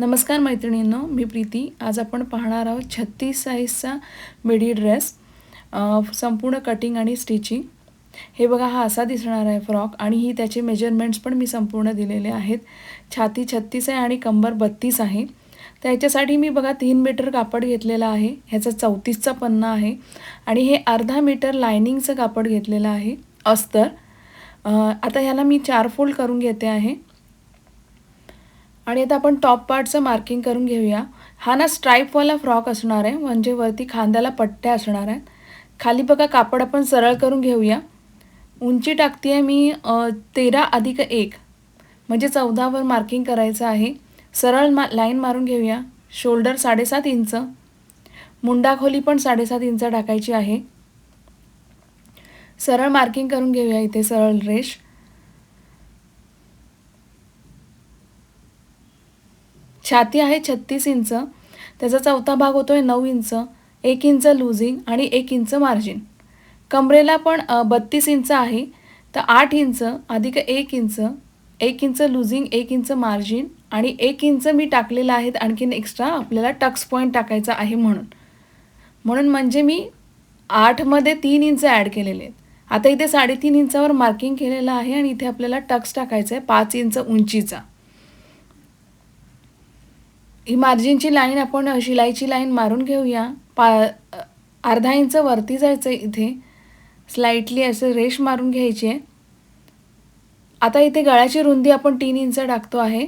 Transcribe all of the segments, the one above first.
नमस्कार मैत्रिणींनो मी प्रीती. आज आपण पाहणार आहोत छत्तीस साईजचा मिडी ड्रेस संपूर्ण कटिंग आणि स्टिचिंग हे बघा हा असा दिसणार आहे फ्रॉक आणि ही त्याचे मेजरमेंट्स पण मी संपूर्ण दिलेले आहेत. छाती छत्तीस आहे आणि कंबर बत्तीस आहे. तर याच्यासाठी मी बघा तीन मीटर कापड घेतलेलं आहे. ह्याचा चौतीसचा पन्ना आहे आणि हे अर्धा मीटर लायनिंगचं कापड घेतलेलं आहे अस्तर. आता ह्याला मी चार फोल्ड करून घेते आहे. आणि आता आपण टॉप पार्टचं मार्किंग करून घेऊया. हा ना स्ट्राईपवाला फ्रॉक असणार आहे म्हणजे वरती खांद्याला पट्ट्या असणार आहेत. खाली बघा कापड आपण सरळ करून घेऊया. उंची टाकते आहे मी तेरा अधिक एक. म्हणजे चौदावर मार्किंग करायचं आहे. सरळ मा लाईन मारून घेऊया. शोल्डर साडेसात इंच. मुंडा खोली पण साडेसात इंच टाकायची आहे. सरळ मार्किंग करून घेऊया इथे सरळ रेष. छाती आहे छत्तीस इंच त्याचा चौथा भाग होतो आहे नऊ इंच एक इंच लुझिंग आणि एक इंच मार्जिन. कमरेला पण बत्तीस इंच आहे तर आठ इंच अधिक एक इंच एक इंच लुझिंग एक इंच मार्जिन आणि एक इंच मी टाकलेलं आहेत आणखीन एक्स्ट्रा आपल्याला टक्स पॉईंट टाकायचा आहे म्हणून. म्हणून म्हणजे मी आठमध्ये तीन इंच ॲड केलेले आहेत. आता इथे साडेतीन इंचावर मार्किंग केलेलं आहे आणि इथे आपल्याला टक्स टाकायचं आहे पाच इंच उंचीचा. ही मार्जिनची लाईन आपण शिलाईची लाईन मारून घेऊया. पा अर्धा इंच वरती जायचं इथे. स्लाइटली असं रेश मारून घ्यायची. आहे आता इथे गळ्याची रुंदी आपण तीन इंच टाकतो आहे.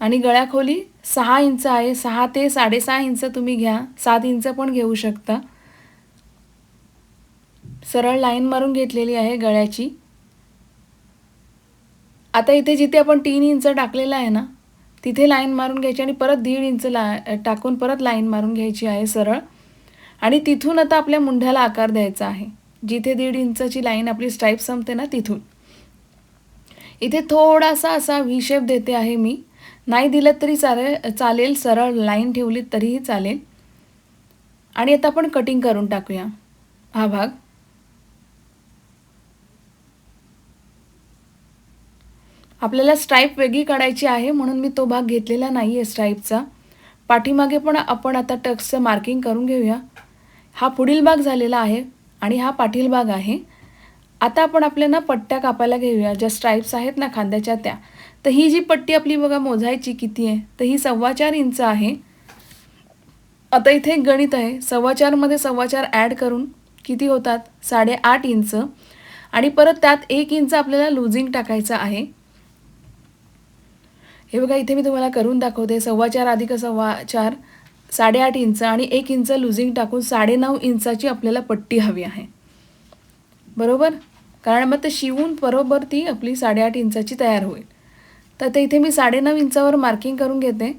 आणि गळ्याखोली सहा इंच आहे. सहा ते साडेसहा इंच तुम्ही घ्या. सात इंच पण घेऊ शकता. सरळ लाईन मारून घेतलेली आहे गळ्याची. आता इथे जिथे आपण तीन इंच टाकलेलं आहे ना तिथे लाईन मारून घ्यायची आणि परत दीड इंच ला टाकून परत लाईन मारून घ्यायची आहे सरळ. आणि तिथून आता आपल्या मुंढ्याला आकार द्यायचा आहे. जिथे दीड इंचाची लाईन आपली स्ट्राईप संपते ना तिथून. इथे थोडासा असा व्ही शेप देते आहे मी. नाही दिलं तरी चालेल चालेल सरळ लाईन ठेवली तरीही चालेल. आणि आता आपण कटिंग करून टाकूया. हा भाग. आपल्याला स्ट्राईप वेगळी काढायची आहे म्हणून मी तो भाग घेतलेला नाही आहे स्ट्राईपचा पाठीमागे पण आपण आता टक्सचं मार्किंग करून घेऊया. हा पुढील भाग झालेला आहे आणि हा पाठील भाग आहे. आता आपण आपल्या ना पट्ट्या कापायला घेऊया. ज्या स्ट्राईप्स आहेत ना खांद्याच्या त्या. तर ही जी पट्टी आपली बघा मोजायची किती आहे. तर ही सव्वा चार इंच आहे. आता इथे एक गणित आहे. सव्वा चारमध्ये सव्वा चार ॲड करून किती होतात? साडेआठ इंच. आणि परत त्यात एक इंच आपल्याला लुझिंग टाकायचं आहे. हे बघा इथे मी तुम्हाला करून दाखवते. सव्वा चार अधिक सव्वा चार साडेआठ इंच आणि एक इंच लुझिंग टाकून साडेनऊ इंचाची आपल्याला पट्टी हवी आहे. बरोबर? कारण मग ते शिवून बरोबर ती आपली साडेआठ इंचाची तयार होईल. तर ते इथे मी साडेनऊ इंचावर मार्किंग करून घेते.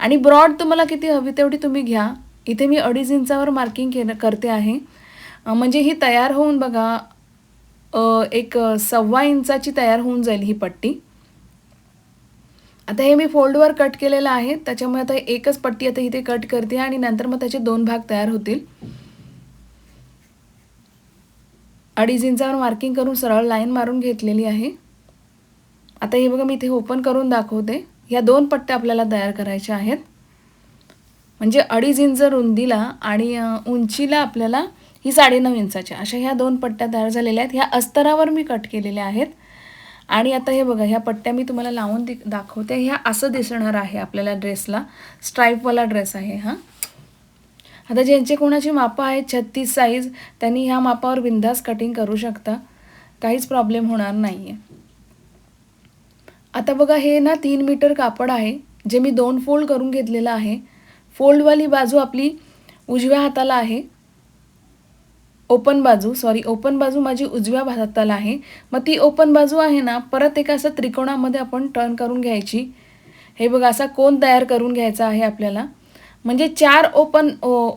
आणि ब्रॉड तुम्हाला किती हवी तेवढी तुम्ही घ्या. इथे मी अडीच इंचावर मार्किंग के करते आहे. म्हणजे ही तयार होऊन बघा एक सव्वा इंचाची तयार होऊन जाईल ही पट्टी. आता हे मी फोल्डवर कट केलेलं आहे त्याच्यामुळे आता एकच पट्टी आता इथे कट करते आणि नंतर मग त्याचे दोन भाग तयार होतील. अडीच इंचावर मार्किंग करून सरळ लाईन मारून घेतलेली आहे. आता हे बघा मी इथे ओपन करून दाखवते. ह्या दोन पट्ट्या आपल्याला तयार करायच्या आहेत. म्हणजे अडीच इंच रुंदीला आणि उंचीला आपल्याला ही साडेनऊ इंचाच्या अशा ह्या दोन पट्ट्या तयार झालेल्या आहेत. ह्या अस्तरावर मी कट केलेल्या आहेत. आणि आता हे बघा ह्या पट्ट्या मी तुम्हाला लावून दि दाखवते. ह्या असं दिसणार आहे आपल्याला ड्रेसला स्ट्राईपवाला ड्रेस आहे हां. आता ज्यांचे कोणाची मापं आहेत छत्तीस साईज त्यांनी ह्या मापावर बिंदास कटिंग करू शकता. काहीच प्रॉब्लेम होणार नाही आहे आता बघा हे ना तीन मीटर कापड आहे जे मी दोन फोल्ड करून घेतलेलं आहे. फोल्डवाली बाजू आपली उजव्या हाताला आहे. ओपन बाजू सॉरी ओपन बाजू माझी उजव्या हाताला आहे. मग ती ओपन बाजू आहे ना परत एका असं त्रिकोणामध्ये आपण टर्न करून घ्यायची. हे बघा असा कोण तयार करून घ्यायचा आहे आपल्याला. म्हणजे चार ओपन ओ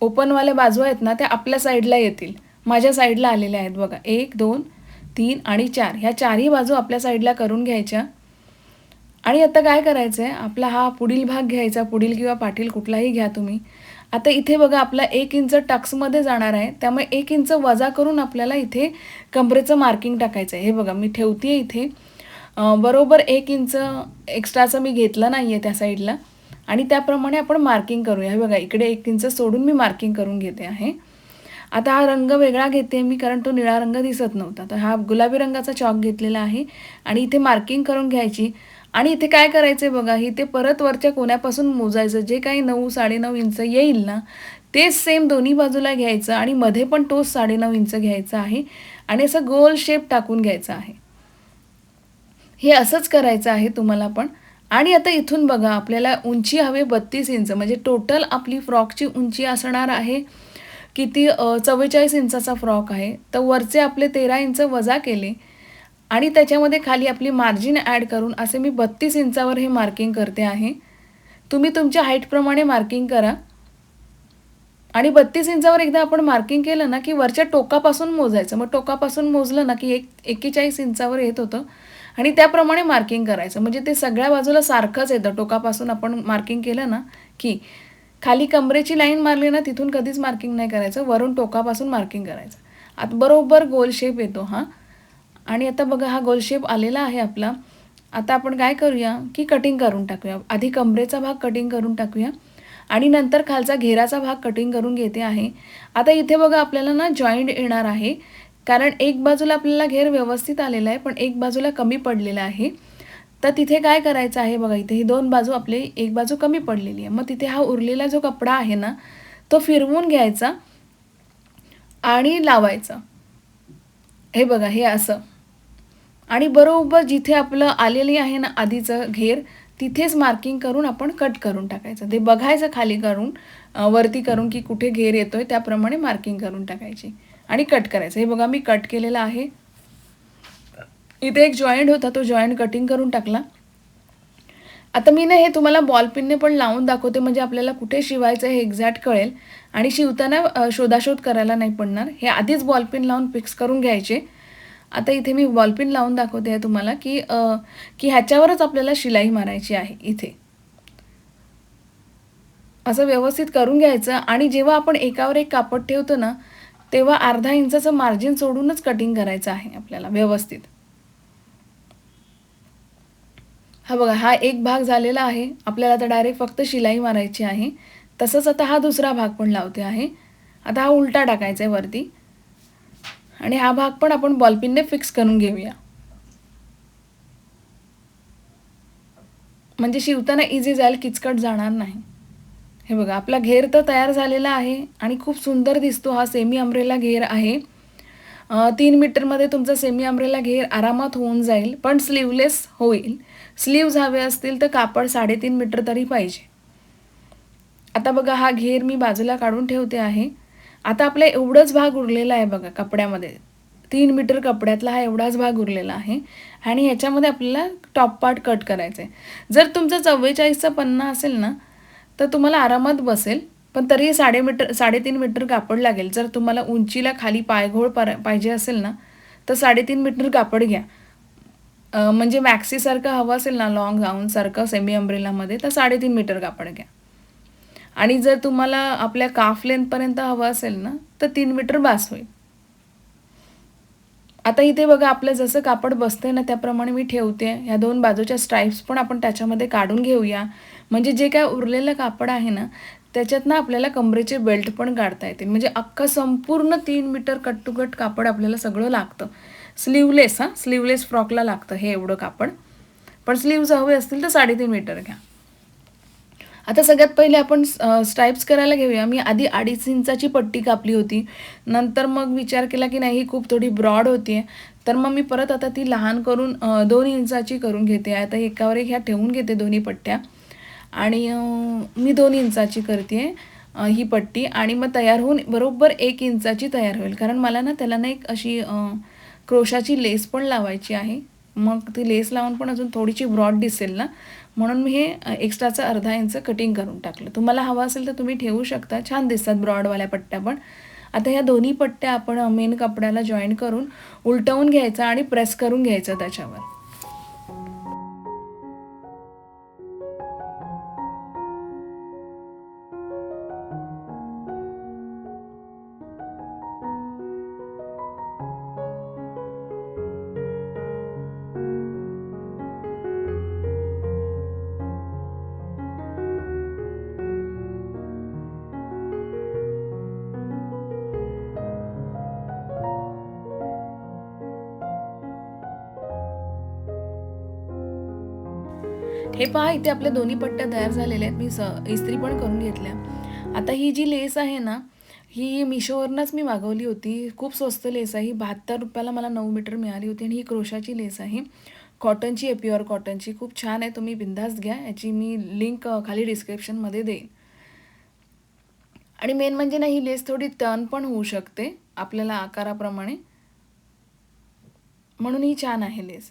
ओपनवाल्या बाजू आहेत ना त्या आपल्या साईडला येतील. माझ्या साईडला आलेल्या आहेत बघा. एक दोन तीन आणि चार. ह्या चारही बाजू आपल्या साईडला करून घ्यायच्या. आणि आता काय करायचं आहे आपला हा पुढील भाग घ्यायचा. पुढील किंवा पाटील कुठलाही घ्या तुम्ही. आता इथे बघा आपला एक इंच टक्समध्ये जाणार आहे. त्यामुळे एक इंच वजा करून आपल्याला इथे कमरेचं मार्किंग टाकायचं आहे. हे बघा मी ठेवते इथे. बरोबर एक इंच एक्स्ट्राचं मी घेतलं नाही आहे त्या साईडला आणि त्याप्रमाणे आपण मार्किंग करूया. हे बघा इकडे एक इंच सोडून मी मार्किंग करून घेते आहे. आता हा रंग वेगळा घेते मी कारण तो निळा रंग दिसत नव्हता. तर हा गुलाबी रंगाचा चॉक घेतलेला आहे. आणि इथे मार्किंग करून घ्यायची. आणि इथे काय करायचं आहे बघा इथे परत वरच्या कोण्यापासून मोजायचं जे काही नऊ साडेनऊ इंच येईल ना तेच सेम दोन्ही बाजूला घ्यायचं आणि मध्ये पण तोच साडेनऊ इंच घ्यायचा आहे आणि असं गोल शेप टाकून घ्यायचा आहे. हे असंच करायचं आहे तुम्हाला पण. आणि आता इथून बघा आपल्याला उंची हवे बत्तीस इंच म्हणजे टोटल आपली फ्रॉकची उंची असणार आहे किती चव्वेचाळीस इंचाचा फ्रॉक आहे. तर वरचे आपले तेरा इंच वजा केले आणि त्याच्यामध्ये खाली आपली मार्जिन ॲड करून असे मी बत्तीस इंचावर हे मार्किंग करते आहे. तुम्ही तुमच्या हाईटप्रमाणे मार्किंग करा. आणि बत्तीस इंचावर एकदा आपण मार्किंग केलं ना की वरच्या टोकापासून मोजायचं. मग टोकापासून मोजलं ना की एक एक्केचाळीस इंचावर येत होतं. आणि त्याप्रमाणे मार्किंग करायचं. म्हणजे ते सगळ्या बाजूला सारखंच येतं. टोकापासून आपण मार्किंग केलं ना की खाली कमरेची लाईन मारली ना तिथून कधीच मार्किंग नाही करायचं. वरून टोकापासून मार्किंग करायचं. आता बरोबर गोल शेप येतो हां. आणि आता बघा हा गोल शेप आलेला आहे आपला. आता आपण काय करूया की कटिंग करून टाकूया. आधी कमरेचा भाग कटिंग करून टाकूया आणि नंतर खालचा घेराचा भाग कटिंग करून घेते आहे. आता इथे बघा आपल्याला ना जॉईंट येणार आहे. कारण एक बाजूला आपल्याला घेर व्यवस्थित आलेला आहे पण एक बाजूला कमी पडलेला आहे. तर तिथे काय करायचं आहे बघा इथे ही दोन बाजू आपले एक बाजू कमी पडलेली आहे. मग तिथे हा उरलेला जो कपडा आहे ना तो फिरवून घ्यायचा आणि लावायचा. हे बघा हे असं. आणि बरोबर जिथे आपलं आलेली आहे ना आधीचं घेर तिथेच मार्किंग करून आपण कट करून टाकायचं. ते बघायचं खाली करून वरती करून की कुठे घेर येतो आहे त्याप्रमाणे मार्किंग करून टाकायची आणि कट करायचं. हे बघा मी कट केलेलं आहे. इथे एक जॉईंट होता तो जॉईंट कटिंग करून टाकला. आता मी ना हे तुम्हाला बॉलपिनने पण लावून दाखवते म्हणजे आपल्याला कुठे शिवायचं हे एक्झॅक्ट कळेल. आणि शिवताना शोधाशोध करायला नाही पडणार. हे आधीच बॉल पिन लावून फिक्स करून घ्यायचे. आता इथे मी वॉलपिन लावून दाखवते आहे तुम्हाला की की ह्याच्यावरच आपल्याला शिलाई मारायची आहे इथे. असं व्यवस्थित करून घ्यायचं आणि जेव्हा आपण एकावर एक कापड ठेवतो ना तेव्हा अर्धा इंचाचं मार्जिन सोडूनच कटिंग करायचं आहे आपल्याला व्यवस्थित. हा बघा हा एक भाग झालेला आहे. आपल्याला आता डायरेक्ट फक्त शिलाई मारायची आहे. तसंच आता हा दुसरा भाग पण लावते आहे. आता हा उलटा टाकायचा आहे वरती. आणि हा भाग पण आपण बॉलपिनने फिक्स करून घेऊया. म्हणजे शिवताना इझी जाईल किचकट जाणार नाही. हे बघा आपला घेर तर तयार झालेला आहे आणि खूप सुंदर दिसतो हा सेमी अमरेला घेर आहे. तीन मीटरमध्ये तुमचा सेमी अमरेला घेर आरामात होऊन जाईल पण स्लीवलेस होईल. स्लीव्ज हवे असतील तर कापड साडेतीन मीटर तरी पाहिजे. आता बघा हा घेर मी बाजूला काढून ठेवते आहे. आता आपला एवढंच भाग उरलेला आहे बघा कपड्यामध्ये. तीन मीटर कपड्यातला हा एवढाच भाग उरलेला आहे. आणि ह्याच्यामध्ये आपल्याला टॉप पार्ट कट करायचं आहे जर तुमचं चव्वेचाळीसचा पन्ना असेल ना तर तुम्हाला आरामात बसेल पण तरी साडे मीटर साडेतीन मीटर कापड लागेल. जर तुम्हाला उंचीला खाली पायघोळ पाहिजे असेल ना तर साडेतीन मीटर कापड घ्या. म्हणजे मॅक्सीसारखं हवं असेल ना लॉंग गाऊनसारखं सेमी अम्ब्रेलामध्ये तर साडेतीन मीटर कापड घ्या. आणि जर तुम्हाला आपल्या काफ लेंथपर्यंत हवं असेल ना तर तीन मीटर बास होईल. आता इथे बघा आपलं जसं कापड बसते ना त्याप्रमाणे मी ठेवते. ह्या दोन बाजूच्या स्ट्राईप्स पण आपण त्याच्यामध्ये काढून घेऊया. म्हणजे जे काय उरलेलं कापड आहे ना त्याच्यात ना आपल्याला कमरेचे बेल्ट पण काढता येतील म्हणजे अख्खं संपूर्ण तीन मीटर कट टू कट कापड आपल्याला सगळं लागतं. स्लीवलेस हां? स्लीवलेस फ्रॉकला लागतं हे एवढं कापड. पण स्लीव्ज हवे असतील तर साडेतीन मीटर घ्या. आता सगळ्यात पहिले आपण स्ट्राईप्स करायला घेऊया. मी आधी अडीच इंचाची पट्टी कापली होती. नंतर मग विचार केला की नाही ही खूप थोडी ब्रॉड होती आहे तर मग मी परत आता ती लहान करून दोन इंचाची करून घेते. आता एकावर एक ह्या ठेवून घेते दोन्ही पट्ट्या. आणि मी दोन इंचाची करते ही पट्टी. आणि मग तयार होऊन बरोबर एक इंचाची तयार होईल. कारण मला ना त्याला ना एक अशी क्रोशाची लेस पण लावायची आहे. मग ती लेस लावून पण अजून थोडीशी ब्रॉड दिसेल ना. म्हणून मी हे एक्स्ट्राचं अर्धा इंच कटिंग करून टाकलं. तुम्हाला हवं असेल तर तुम्ही ठेवू शकता. छान दिसतात ब्रॉडवाल्या पट्ट्या पण. आता ह्या दोन्ही पट्ट्या आपण मेन कपड्याला जॉईन करून उलटवून घ्यायचा आणि प्रेस करून घ्यायचं त्याच्यावर. हे पहा इथे आपल्या दोन्ही पट्ट्या तयार झालेल्या आहेत. मी स इस्त्री पण करून घेतल्या. आता ही जी लेस आहे ना ही मिशोवरनंच मी मागवली होती. खूप स्वस्त लेस आहे. ही बहात्तर रुपयाला मला नऊ मीटर मिळाली होती आणि ही क्रोशाची लेस आहे. कॉटनची आहे प्युअर कॉटनची. खूप छान आहे. तुम्ही बिंदास घ्या. याची मी लिंक खाली डिस्क्रिप्शनमध्ये देईन. आणि मेन म्हणजे ना ही लेस थोडी टर्न पण होऊ शकते. आपल्याला आकाराप्रमाणे. म्हणून ही छान आहे लेस.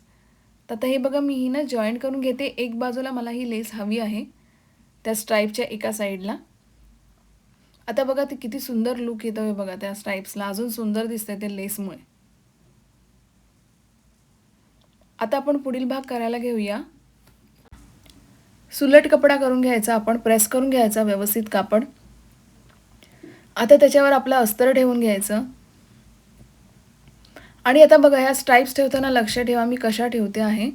तर आता हे बघा मी ही ना जॉईन करून घेते. एक बाजूला मला ही लेस हवी आहे त्या स्ट्राईपच्या एका साईडला आता बघा ते किती सुंदर लुक येतो आहे बघा त्या स्ट्राईप्सला अजून सुंदर दिसतंय ते लेसमुळे आता आपण पुढील भाग करायला घेऊया. सुलट कपडा करून घ्यायचा आपण प्रेस करून घ्यायचा व्यवस्थित कापड. आता त्याच्यावर आपलं अस्तर ठेवून घ्यायचं. आणि आता बघा ह्या स्ट्राईप्स ठेवताना लक्ष ठेवा मी कशा ठेवते आहे.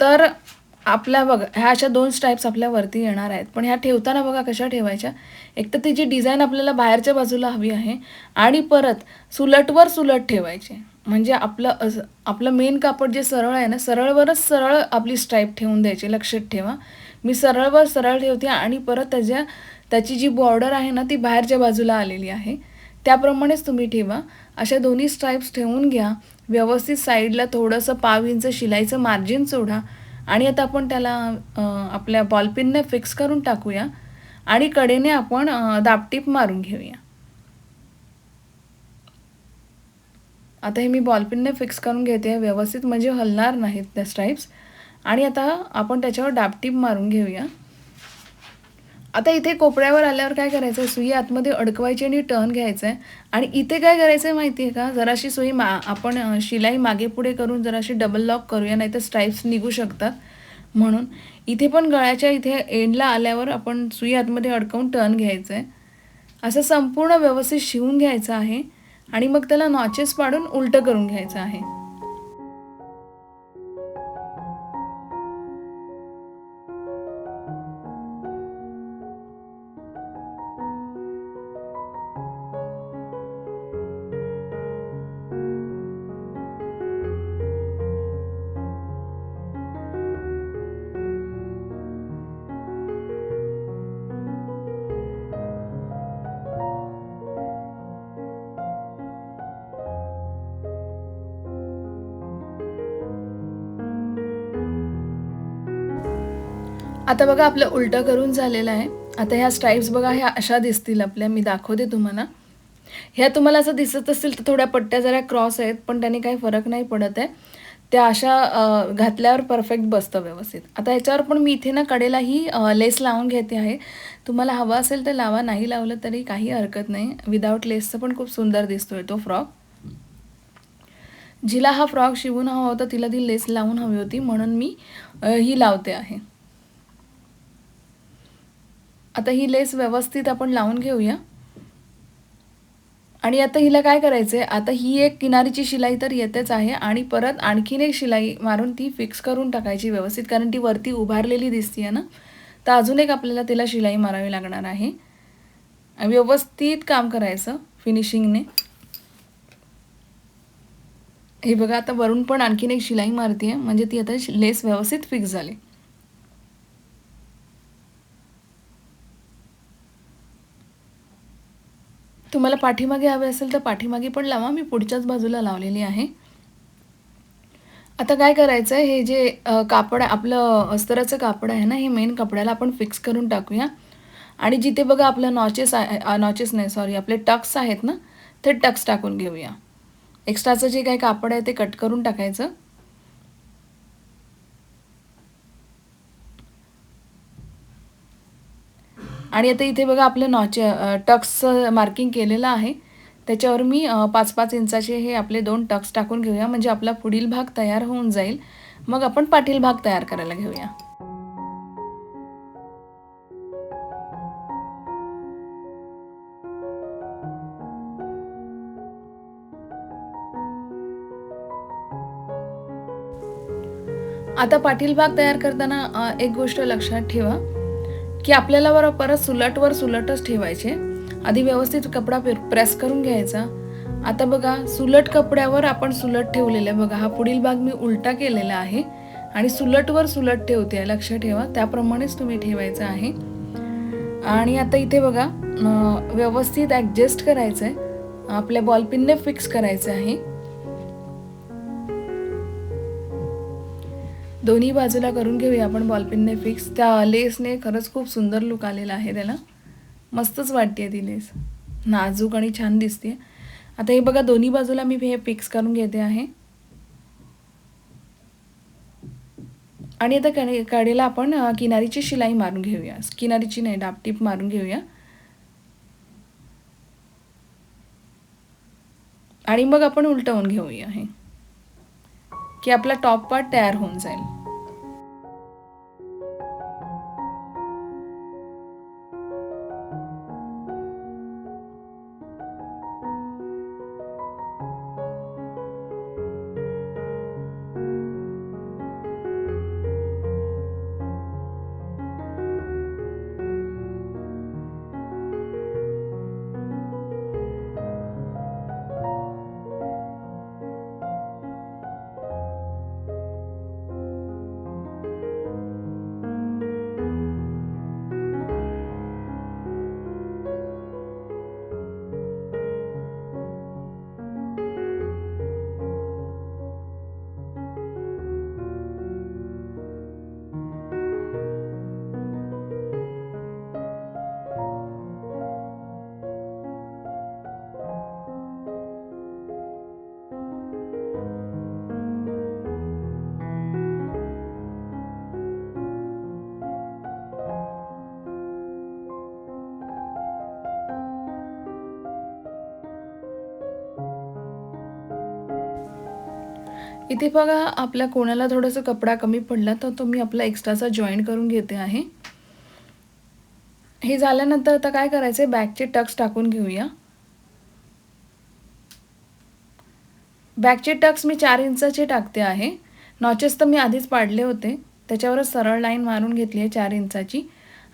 तर आपल्या बघा ह्या अशा दोन स्ट्राईप्स आपल्या वरती येणार आहेत. पण ह्या ठेवताना बघा कशा ठेवायच्या. एक तर ती जी डिझाईन आपल्याला बाहेरच्या बाजूला हवी आहे आणि परत सुलटवर सुलट ठेवायचे. म्हणजे आपलं आपलं मेन कापड जे सरळ आहे ना सरळवरच सरळ आपली स्ट्राईप ठेवून द्यायची लक्षात ठेवा. मी सरळवर सरळ ठेवते आणि परत त्याच्या त्याची जी बॉर्डर आहे ना ती बाहेरच्या बाजूला आलेली आहे. त्याप्रमाणेच तुम्ही ठेवा. अशा दोन्ही स्ट्राईप्स ठेवून घ्या. व्यवस्थित साईडला थोडंसं पाव इंच शिलाईचं मार्जिन सोडा. आणि आता आपण त्याला आपल्या बॉलपिनने फिक्स करून टाकूया. आणि कडेने आपण दापटीप मारून घेऊया. आता हे मी बॉलपिनने फिक्स करून घेते. व्यवस्थित म्हणजे हलणार नाहीत त्या स्ट्राईप्स आणि आता आपण त्याच्यावर डापटीप मारून घेऊया. आता इथे कोपऱ्यावर आल्यावर काय करायचं आहे सुई आतमध्ये अडकवायची आणि टर्न घ्यायचं आहे आणि इथे काय करायचं आहे माहिती आहे का? जराशी सुई मा आपण शिलाई मागे पुढे करून जराशी डबल लॉक करूया नाही तर स्ट्राईप्स निघू शकतात. म्हणून इथे पण गळ्याच्या इथे एंडला आल्यावर आपण सुई आतमध्ये अडकवून टर्न घ्यायचं आहे असं संपूर्ण व्यवस्थित शिवून घ्यायचं आहे. आणि मग त्याला नॉचेस पाडून उलटं करून घ्यायचं आहे. आता बघा आपलं उलटं करून झालेलं आहे. आता ह्या स्ट्राईप्स बघा ह्या अशा दिसतील आपल्या. मी दाखवते तुम्हाला. ह्या तुम्हाला असं दिसत असतील तर थोड्या पट्ट्या जरा क्रॉस आहेत पण त्याने काही फरक नाही पडत आहे. त्या अशा घातल्यावर परफेक्ट बसतं व्यवस्थित. आता ह्याच्यावर पण मी इथे ना कडेलाही लेस लावून घेते आहे. तुम्हाला हवा असेल तर लावा नाही लावलं तरी काही हरकत नाही. विदाऊट लेसचं पण खूप सुंदर दिसतोय तो फ्रॉक जिला हा फ्रॉक शिवून हवा होता तिला ती लेस लावून हवी होती म्हणून मी ही लावते आहे. आता ही लेस व्यवस्थित आपण लावून घेऊया. आणि आता हिला काय करायचं आहे आता ही एक किनारीची शिलाई तर येतेच आहे आणि परत आणखीन एक शिलाई मारून ती फिक्स करून टाकायची व्यवस्थित कारण ती वरती उभारलेली दिसते ना? तर अजून एक आपल्याला तिला शिलाई मारावी लागणार आहे. व्यवस्थित काम करायचं फिनिशिंगने हे बघा आता वरून पण आणखीन एक शिलाई मारते म्हणजे ती आता लेस व्यवस्थित फिक्स झाली. तुम्हाला पाठीमागे हवे असेल तर पाठीमागे पण लावा. मी पुढच्याच बाजूला लावलेली आहे. आता काय करायचं आहे हे जे कापड आपलं अस्तराचं कापड आहे ना हे मेन कपड्याला आपण फिक्स करून टाकूया. आणि जिथे बघा आपलं नॉचेस आहे नॉचेस नाही सॉरी आपले टक्स आहेत ना ते टक्स टाकून घेऊया. एक्स्ट्राचं जे काही कापड आहे ते कट करून टाकायचं. आणि आता इथे बघा आपलं नॉचे टक्स मार्किंग केलेलं आहे. त्याच्यावर मी पाच पाच इंचाचे हे आपले दोन टक्स टाकून घेऊया. म्हणजे आपला पुढील भाग तयार होऊन जाईल. मग आपण पाठील भाग तयार करायला घेऊया. आता पाठील भाग तयार करताना एक गोष्ट लक्षात ठेवा. की आपल्याला बरं परत सुलटवर सुलटच ठेवायचे. आधी व्यवस्थित कपडा प्रेस करून घ्यायचा. आता बघा सुलट कपड्यावर आपण सुलट ठेवलेलं आहे. बघा हा पुढील भाग मी उलटा केलेला आहे. आणि सुलटवर सुलट ठेवते लक्ष ठेवा. त्याप्रमाणेच तुम्ही ठेवायचं आहे. आणि आता इथे बघा व्यवस्थित ॲडजस्ट करायचं आहे आपल्या बॉलपिनने फिक्स करायचं आहे. दोन्ही बाजूला करून घेऊया आपण बॉलपिनने फिक्स त्या लेसने खरंच खूप सुंदर लुक आलेला आहे त्याला. मस्तच वाटते ती लेस नाजूक आणि छान दिसते आता हे बघा दोन्ही बाजूला मी हे फिक्स करून घेते आहे. आणि आता कडे कडेला आपण किनारीची शिलाई मारून घेऊया. किनारीची नाही डापटीप मारून घेऊया. आणि मग आपण उलटवून घेऊया हे. की आपला टॉप पार्ट तयार होऊन जाईल. इथे बघा आपल्या कोणाला थोडासा कपडा कमी पडला तर तो मी आपला एक्स्ट्राचा जॉईन करून घेते आहे. हे झाल्यानंतर आता काय करायचं आहे बॅकचे टक्स टाकून घेऊया. बॅकचे टक्स मी चार इंचाचे टाकते आहे. नॉचेस तर मी आधीच पाडले होते. त्याच्यावरच सरळ लाईन मारून घेतली आहे चार इंचाची.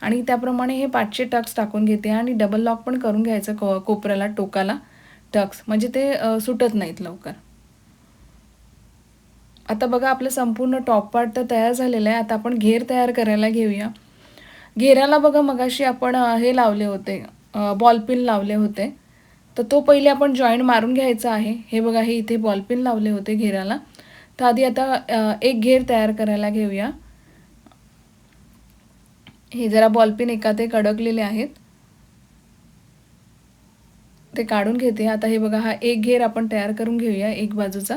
आणि त्याप्रमाणे हे पाचशे टक्स टाकून घेते आणि डबल लॉक पण करून घ्यायचं को कोपऱ्याला टोकाला. टक्स म्हणजे ते सुटत नाहीत लवकर. आता बघा आपलं संपूर्ण टॉप पार्ट तर तयार झालेलं आहे. आता आपण घेर तयार करायला घेऊया. घेराला बघा मगाशी आपण हे लावले होते बॉलपिन लावले होते. तर तो पहिले आपण जॉईंट मारून घ्यायचा आहे. हे बघा हे इथे बॉलपिन लावले होते घेराला तर आधी आता एक घेर तयार करायला घेऊया. हे जरा बॉलपिन एका ते कडकलेले आहेत. ते काढून घेते. आता हे बघा हा एक घेर आपण तयार करून घेऊया एक बाजूचा.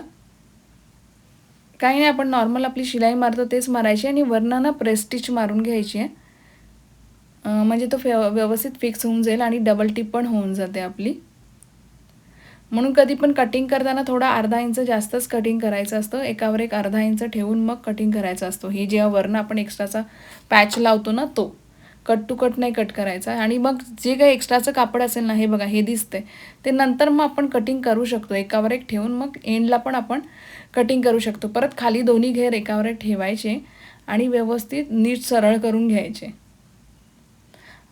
काही नाही आपण नॉर्मल आपली शिलाई मारतो तेच मारायची आणि वरनं ना प्रेस्टिच मारून घ्यायची आहे. म्हणजे तो फे व्यवस्थित फिक्स होऊन जाईल आणि डबल टिप पण होऊन जाते आपली. म्हणून कधी पण कटिंग करताना थोडा अर्धा इंच जास्तच कटिंग करायचं असतं. एकावर एक अर्धा इंच ठेवून मग कटिंग करायचं असतो. ही जेव्हा वरनं आपण एक्स्ट्राचा पॅच लावतो ना तो. कट टू कट नाही कट करायचा आणि मग जे काही एक्स्ट्राचं कापड असेल ना हे बघा हे दिसते ते नंतर मग आपण कटिंग करू शकतो. एकावर एक ठेवून मग एंडला पण आपण कटिंग करू शकतो. परत खाली दोन्ही घेर एकावर एक ठेवायचे आणि व्यवस्थित नीट सरळ करून घ्यायचे.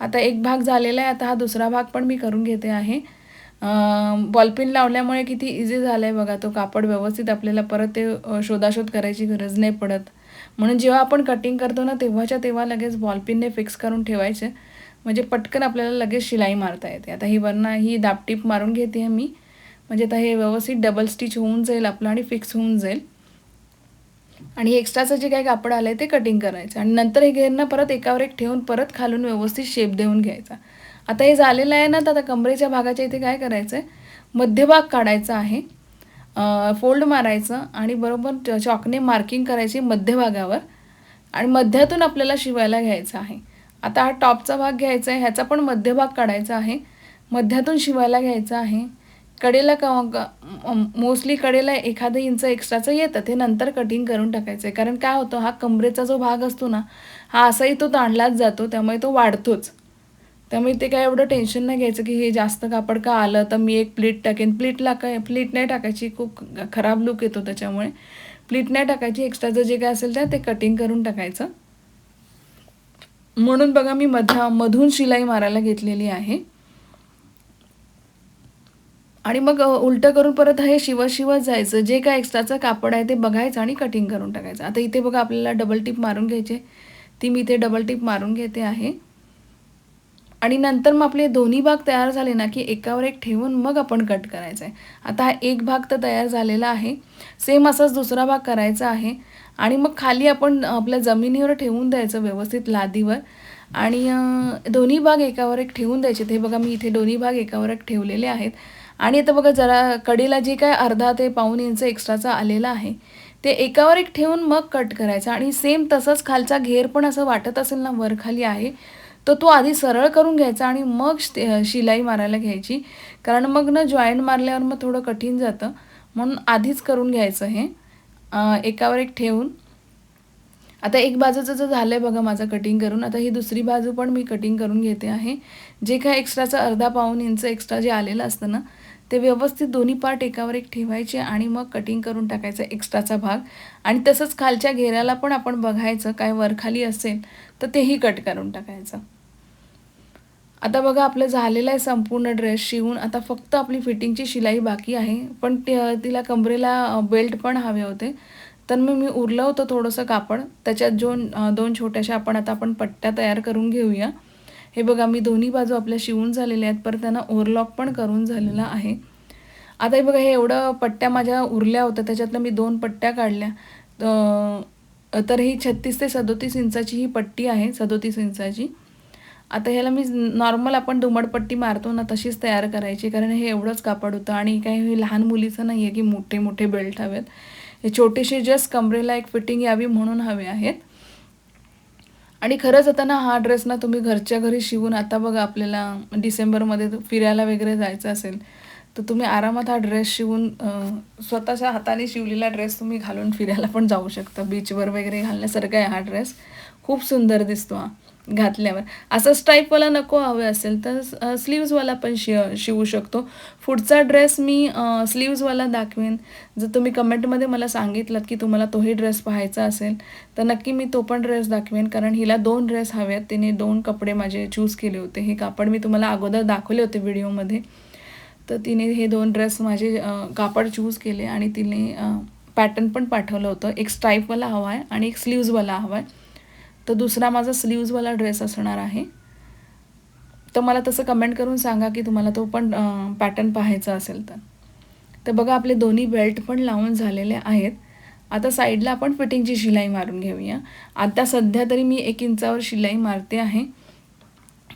आता एक भाग झालेला आहे. आता हा दुसरा भाग पण मी करून घेते आहे. बॉलपिन लावल्यामुळे किती इझी झालं आहे बघा. तो कापड व्यवस्थित आपल्याला परत ते शोधाशोध करायची गरज नाही पडत. म्हणून जेव्हा आपण कटिंग करतो ना तेव्हाच्या तेव्हा लगेच बॉलपिनने फिक्स करून ठेवायचे. म्हणजे पटकन आपल्याला लगेच शिलाई मारता येते. आता ही वरनं ही दापटीप मारून घेते आहे मी. म्हणजे आता हे व्यवस्थित डबल स्टिच होऊन जाईल आपलं आणि फिक्स होऊन जाईल. आणि एक्स्ट्राचं जे काही कापड आलं आहे ते कटिंग करायचं. आणि नंतर हे घेरणं परत एकावर एक ठेवून परत खालून व्यवस्थित शेप देऊन घ्यायचा. आता हे झालेलं आहे ना तर आता कमरेच्या भागाच्या इथे काय करायचं आहे मध्यभाग काढायचा आहे. फोल्ड मारायचं आणि बरोबर चॉकने मार्किंग करायची मध्यभागावर आणि मध्यातून आपल्याला शिवायला घ्यायचं आहे. आता हा टॉपचा भाग घ्यायचा आहे ह्याचा पण मध्यभाग काढायचा आहे. मध्यातून शिवायला घ्यायचा आहे. कडेला का मोस्टली कडेला एखादं इंच एक्स्ट्राचं येतं ते नंतर कटिंग करून टाकायचं आहे. कारण काय होतं हा कमरेचा जो भाग असतो ना हा असाही तो ताणलाच जातो त्यामुळे तो वाढतोच. त्यामुळे ते काय एवढं टेन्शन नाही घ्यायचं की हे जास्त कापड का आलं? तर मी एक प्लीट टाकेन. प्लीटला काय प्लीट नाही टाकायची. खूप खराब लुक येतो त्याच्यामुळे. प्लीट नाही टाकायची. एक्स्ट्राचं जे काय असेल ते ते कटिंग करून टाकायचं. म्हणून बघा मी मध्या मधून शिलाई मारायला घेतलेली आहे. आणि मग उलटं करून परत हे शिवत शिवत जायचं. जे काय एक्स्ट्राचं कापड आहे ते बघायचं आणि कटिंग करून टाकायचं. आता इथे बघा आपल्याला डबल टिप मारून घ्यायचे. ती मी इथे डबल टिप मारून घेते आहे. आणि नंतर मग आपले दोन्ही भाग तयार झाले ना की एकावर एक ठेवून मग आपण कट करायचं आहे आता हा एक भाग तर तयार झालेला आहे. सेम असाच दुसरा भाग करायचा आहे. आणि मग खाली आपण आपल्या जमिनीवर ठेवून द्यायचं व्यवस्थित लादीवर. आणि दोन्ही भाग एकावर एक ठेवून द्यायचे. ते बघा मी इथे दोन्ही भाग एकावर एक ठेवलेले आहेत. आणि आता बघा जरा कडेला जे काय अर्धा ते पाऊन इंच एक्स्ट्राचा आलेला आहे ते एकावर एक ठेवून मग कट करायचं. आणि सेम तसंच खालचा घेर पण असं वाटत असेल ना वरखाली आहे. तर तो आधी सरळ करून घ्यायचा आणि मग शिलाई मारायला घ्यायची. कारण मग ना जॉईंट मारल्यावर मग थोडं कठीण जातं. म्हणून आधीच करून घ्यायचं हे. एकावर एक ठेवून. आता एक बाजूचं जर झालं आहे बघा माझं कटिंग करून. आता ही दुसरी बाजू पण मी कटिंग करून घेते आहे. जे काय एक्स्ट्राचं अर्धा पाऊन इंच एक्स्ट्रा जे आलेलं असतं ना ते व्यवस्थित दोन्ही पार्ट एकावर एक ठेवायचे आणि मग कटिंग करून टाकायचं एक्स्ट्राचा भाग. आणि तसंच खालच्या घेऱ्याला पण आपण बघायचं काय वरखाली असेल तर तेही कट करून टाकायचं. आता बघा आपलं झालेलं आहे संपूर्ण ड्रेस शिवून. आता फक्त आपली फिटिंगची शिलाई बाकी आहे. पण तिला कमरेला बेल्ट पण हवे होते. तर मी मी उरलं होतं थोडंसं कापड. त्याच्यात दोन दोन छोट्याशा आपण आता आपण पट्ट्या तयार करून घेऊया. हे बघा मी दोन्ही बाजू आपल्या शिवून झालेल्या आहेत. परत त्यांना ओव्हरलॉक पण करून झालेला आहे. आता हे बघा हे एवढं पट्ट्या माझ्या उरल्या होत्या. त्याच्यातनं मी दोन पट्ट्या काढल्या. तर ही छत्तीस ते सदोतीस इंचाची ही पट्टी आहे सदोतीस इंचाची. आता ह्याला मी नॉर्मल आपण दुमडपट्टी मारतो ना तशीच तयार करायची. कारण हे एवढंच कापड होतं आणि काही हे लहान मुलीचं नाही आहे की मोठे मोठे बेल्ट हवेत. हे छोटेसे जस्ट कमरेला एक फिटिंग यावी म्हणून हवे आहेत. आणि खरंच आता ना हा ड्रेस ना तुम्ही घरच्या घरी शिवून आता बघा आपल्याला डिसेंबरमध्ये फिरायला वगैरे जायचं असेल तर तुम्ही आरामात हा ड्रेस शिवून स्वतःच्या हाताने शिवलेला ड्रेस तुम्ही घालून फिरायला पण जाऊ शकता. बीचवर वगैरे घालण्यासारखा आहे हा ड्रेस खूप सुंदर दिसतो हा. घातल्यावर. असं स्ट्राईपवाला नको हवे असेल तर स्लीव्जवाला पण शि शिवू शकतो. पुढचा ड्रेस मी स्लीव्जवाला दाखवेन. जर तुम्ही कमेंटमध्ये मला सांगितलं की तुम्हाला तोही ड्रेस पाहायचा असेल तर नक्की मी तो पण ड्रेस दाखवेन. कारण हिला दोन ड्रेस हवे आहेत तिने दोन कपडे माझे चूज केले होते. हे कापड मी तुम्हाला अगोदर दाखवले होते व्हिडिओमध्ये तर तिने हे दोन ड्रेस माझे कापड चूज केले आणि तिने पॅटर्न पण पाठवलं होतं. एक स्ट्राईपवाला हवा आहे आणि एक स्लीव्जवाला हवा आहे तर दुसरा माझा स्लीव्जवाला ड्रेस असणार आहे. तर मला तसं कमेंट करून सांगा की तुम्हाला तो पण पॅटर्न पाहायचा असेल तर. तर बघा आपले दोन्ही बेल्ट पण लावून झालेले आहेत. आता साईडला आपण फिटिंगची शिलाई मारून घेऊया. आता सध्या तरी मी एक इंचावर शिलाई मारते आहे.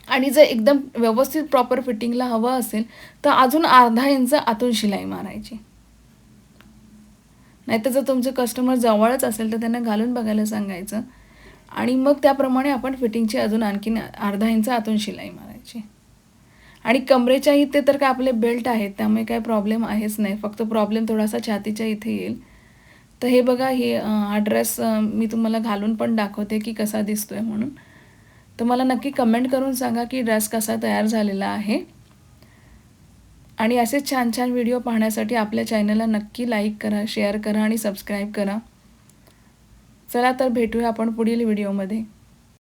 आणि जर एकदम व्यवस्थित प्रॉपर फिटिंगला हवं असेल तर अजून अर्धा इंच आतून शिलाई मारायची. नाहीतर जर तुमचं कस्टमर जवळच असेल तर त्यांना घालून बघायला सांगायचं. आणि मग त्याप्रमाणे आपण फिटिंगची अजून आणखीन अर्धा इंच आतून शिलाई मारायची. आणि कमरेच्या इथे तर काय आपले बेल्ट आहेत त्यामुळे काय प्रॉब्लेम आहेच नाही. फक्त प्रॉब्लेम थोडासा छातीच्या इथे येईल. तर हे बघा हे हा ड्रेस मी तुम्हाला घालून पण दाखवते की कसा दिसतो आहे म्हणून. तर मला नक्की कमेंट करून सांगा की ड्रेस कसा तयार झालेला आहे. आणि असेच छान छान व्हिडिओ पाहण्यासाठी आपल्या चॅनलला नक्की लाईक करा शेअर करा आणि सबस्क्राईब करा. चला तर भेटूया आपण पुढील व्हिडिओमध्ये.